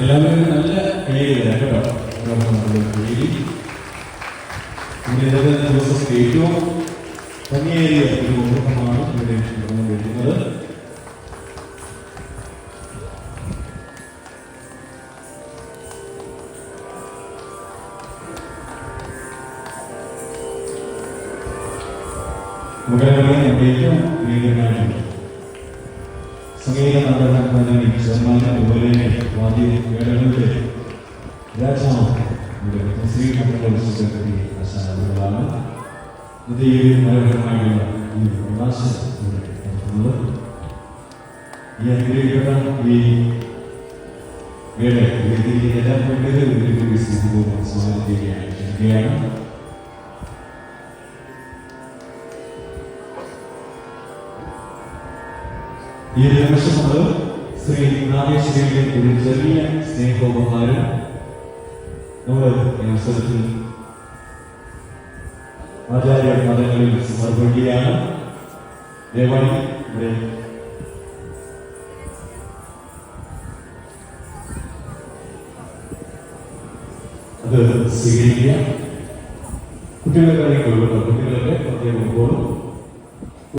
എല്ലാവരും നല്ല കൈയിലാണ് കേട്ടോ കയ്യിൽ ഇന്നത്തെ ദിവസം ഏറ്റവും ഭംഗിയേറിയ ഒരു മുഹൂർത്തമാണ് ഇവിടെ നടന്നുകൊണ്ടിരിക്കുന്നത് മുഖ്യമന്ത്രി നമ്മുടെ ഏറ്റവും പ്രിയങ്കരനായിട്ടുള്ള സംഗീത നടന അക്കാദമി ചെയർമാൻ അതുപോലെ വാദ്യ മേളകളുടെ രാജാവ് ശ്രീ സെക്രട്ടറി ആശാനുകളാണ് ഇത് ഈ മനോഹരമായിട്ടുള്ള ഈ പ്രകാശം ഈ അനുഗ്രഹിക്കപ്പെട്ട ഈ വേള ഇതിന്റെ എല്ലാ പെണ്ണുകളും ഇതിലേക്ക് സ്ഥിതിപൂർവം ഈ ഒരു നിമിഷം ശ്രീ നാഗേശ്വരിയുടെ ഒരു ചെറിയ സ്നേഹോപഹാരം നമ്മൾ ഈ അവസരത്തിൽ ആചാര്യ മതങ്ങളിൽ സമർപ്പിക്കുകയാണ്. ദയവായി ഇവിടെ. അത് സ്വീകരിക്കുക. കുട്ടികളെ കാര്യങ്ങളുള്ള കുട്ടികളൊക്കെ